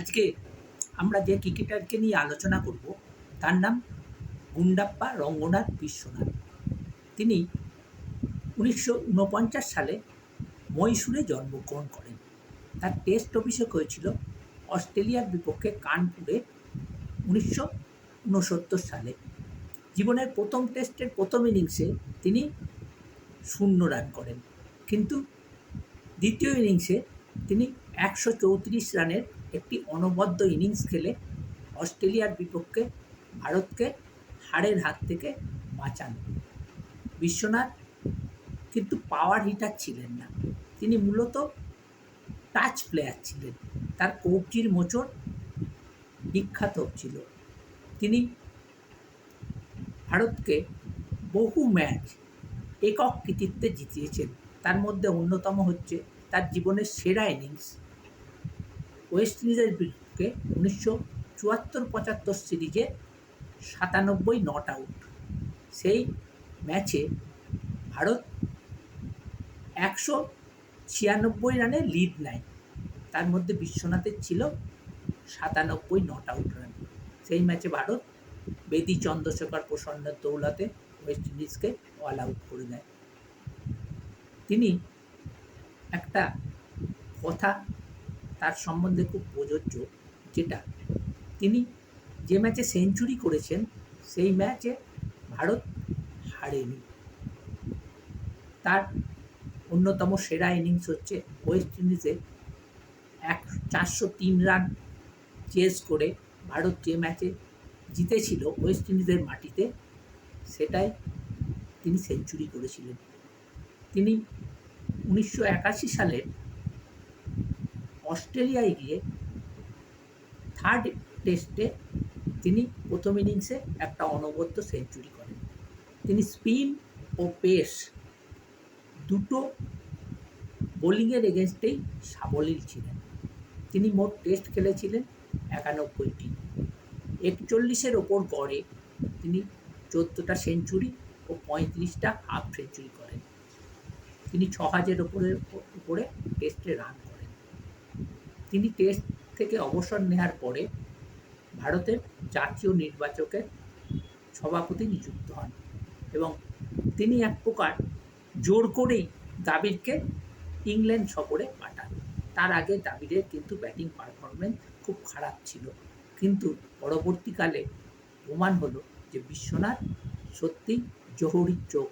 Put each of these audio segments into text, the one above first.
আজকে আমরা যে ক্রিকেটারকে নিয়ে আলোচনা করব, তার নাম গুন্ডাপ্পা রঙ্গনাথ বিশ্বনাথ। তিনি উনিশশো ঊনপঞ্চাশ সালে মহীশূরে জন্মগ্রহণ করেন। তার টেস্ট অভিষেক হয়েছিল অস্ট্রেলিয়ার বিপক্ষে কানপুরে উনিশশো ঊনসত্তর সালে। জীবনের প্রথম টেস্টের প্রথম ইনিংসে তিনি শূন্য রান করেন। কিন্তু দ্বিতীয় ইনিংসে তিনি একশো চৌত্রিশ রানের একটি অনবদ্য ইনিংস খেলে অস্ট্রেলিয়ার বিপক্ষে ভারতকে হারের হাত থেকে বাঁচান বিশ্বনাথ কিন্তু পাওয়ার হিটার ছিলেন না। তিনি মূলত টাচ প্লেয়ার ছিলেন। তার কবজির মোচড় বিখ্যাত ছিল। তিনি ভারতকে বহু ম্যাচ একক কৃতিত্বে জিতিয়েছেন। তার মধ্যে অন্যতম হচ্ছে তার জীবনের সেরা ইনিংস ওয়েস্ট ইন্ডিজের বিপক্ষে উনিশশো চুয়াত্তর পঁচাত্তর সিরিজে সাতানব্বই নট আউট। সেই ম্যাচে ভারত একশো ছিয়ানব্বই রানে লিড নেয়। তার মধ্যে বিশ্বনাথের ছিল সাতানব্বই নট আউট রান। সেই ম্যাচে ভারত বেদি চন্দ্রশেখর প্রসন্নের দৌলাতে ওয়েস্ট ইন্ডিজকে অল আউট করে দেয়। তিনি একটা কথা তার সম্বন্ধে খুব প্রযোজ্য যেটা। তিনি যে ম্যাচে সেঞ্চুরি করেছেন, সেই ম্যাচে ভারত হারেনি। তার অন্যতম সেরা ইনিংস হচ্ছে ওয়েস্ট ইন্ডিজে এক চারশো তিন রান চেস করে ভারত যে ম্যাচে জিতেছিল ওয়েস্ট ইন্ডিজের মাটিতে, সেটাই তিনি সেঞ্চুরি করেছিলেন। তিনি উনিশশো একাশি সালে অস্ট্রেলিয়ায় গিয়ে থার্ড টেস্টে তিনি প্রথম ইনিংসে একটা অনবদ্য সেঞ্চুরি করেন। তিনি স্পিন ও পেস দুটো বোলিংয়ের এগেনস্টেই সাবলীল ছিলেন। তিনি মোট টেস্ট খেলেছিলেন একানব্বইটি একচল্লিশের ওপর গড়ে তিনি চোদ্দোটা সেঞ্চুরি ও পঁয়ত্রিশটা হাফ সেঞ্চুরি করেন। তিনি ছ হাজার ওপরের উপরে টেস্টে রান করেন। তিনি টেস্ট থেকে অবসর নেওয়ার পরে ভারতের জাতীয় নির্বাচকের সভাপতি নিযুক্ত হন এবং তিনি এক প্রকার জোর করেই দাবিরকে ইংল্যান্ড সফরে পাঠান। তার আগে দাবিরের কিন্তু ব্যাটিং পারফরমেন্স খুব খারাপ ছিল। কিন্তু পরবর্তীকালে প্রমাণ হলো যে বিশ্বনাথ সত্যি জহুরির চোখ।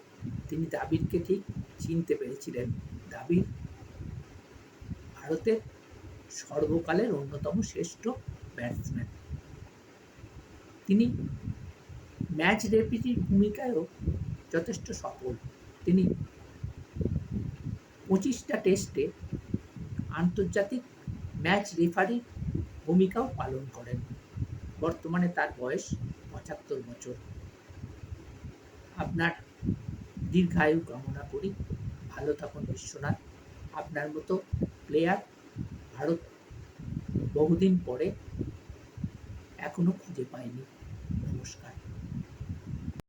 তিনি দাবিরকে ঠিক চিনতে পেরেছিলেন। দাবির ভারতের সর্বকালের অন্যতম শ্রেষ্ঠ ব্যাটসম্যান। তিনি ম্যাচ রেফারির ভূমিকায়ও যথেষ্ট সফল। তিনি পঁচিশটা টেস্টে আন্তর্জাতিক ম্যাচ রেফারির ভূমিকাও পালন করেন। বর্তমানে তার বয়স পঁচাত্তর বছর। আপনার দীর্ঘায়ু কামনা করি। ভালো থাকুন বিশ্বনাথ। আপনার মতো প্লেয়ার ভারত বহুদিন পরে এখনও খুঁজে পায়নি। নমস্কার।